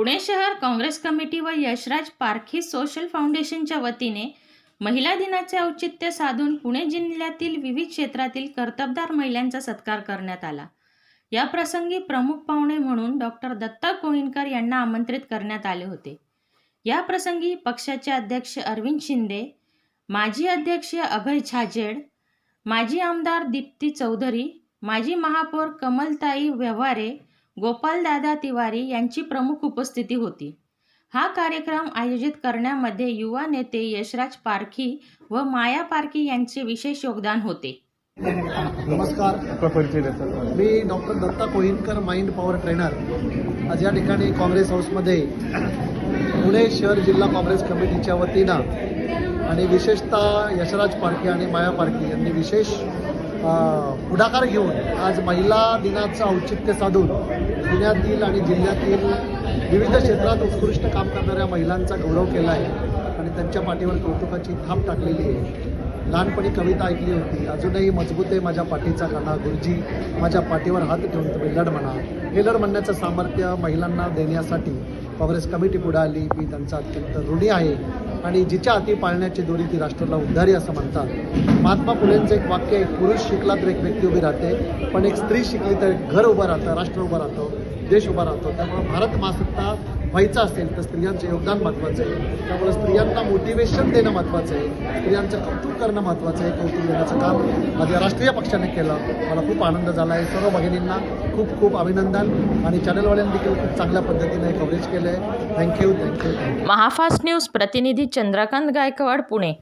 पुणे शहर काँग्रेस कमिटी व यशराज पारखी सोशल फाउंडेशनच्या वतीने महिला दिनाचे औचित्य साधून पुणे जिल्ह्यातील विविध क्षेत्रातील कर्तबदार महिलांचा सत्कार करण्यात आला. या प्रसंगी प्रमुख पाहुणे म्हणून डॉक्टर दत्ता कोहिनकर यांना आमंत्रित करण्यात आले होते. या प्रसंगी पक्षाचे अध्यक्ष अरविंद शिंदे माजी अध्यक्ष अभय झाजेड माजी आमदार दीप्ती चौधरी माजी महापौर कमलताई व्यवहारे गोपालदादा तिवारी यांची प्रमुख उपस्थिती होती. हा कार्यक्रम आयोजित करण्यामध्ये युवा नेते यशराज पारखी व माया पारखी यांचे विशेष योगदान होते. नमस्कार. मी doctor Datta Kohinkar mind power trainer. आज या ठिकाणी काँग्रेस हाऊसमध्ये पुणे शहर जिल्हा काँग्रेस कमिटीच्या वतीनं आणि विशेषतः यशराज पारखे आणि माया पारखे यांनी विशेष पुढाकार घेऊन आज महिला दिनाचं औचित्य साधून पुण्यातील आणि जिल्ह्यातील विविध क्षेत्रात उत्कृष्ट काम करणाऱ्या महिलांचा गौरव केला आहे आणि त्यांच्या पाठीवर कौतुकाची थाप टाकलेली आहे. लहानपणी कविता ऐकली होती अजूनही मजबूत आहे माझ्या पाठीचा कणा गुरुजी. माझ्या पाठीवर हात ठेवून तुम्ही लढ म्हणा. हे लढ म्हणण्याचं सामर्थ्य महिलांना देण्यासाठी काँग्रेस कमिटी पुढे आली. मी त्यांचा अत्यंत ऋणी आहे. आणि जिच्या हाती पाळण्याची दोरी ती राष्ट्राला उद्धारी असं म्हणतात. महात्मा फुलेंचं एक वाक्य एक पुरुष शिकला तर एक व्यक्ती उभी राहते पण एक स्त्री शिकली तर एक घर उभं राहतं राष्ट्र उभं राहतं देश उभा राहतो. त्यामुळे भारत महासत्ता व्हायचं असेल तर स्त्रियांचं योगदान महत्त्वाचं आहे. त्यामुळे स्त्रियांना मोटिवेशन देणं महत्त्वाचं आहे. स्त्रियांचं कौतुक करणं महत्त्वाचं आहे कौतुक देण्याचं काम माझ्या राष्ट्रीय पक्षाने केलं. मला खूप आनंद झाला आहे. सर्व भगिनींना खूप खूप अभिनंदन. आणि चॅनलवाल्यांनी देखील खूप चांगल्या पद्धतीने कव्हरेज केलं आहे thank you thank you thank you Mahafast news प्रतिनिधी चंद्रकांत गायकवाड पुणे.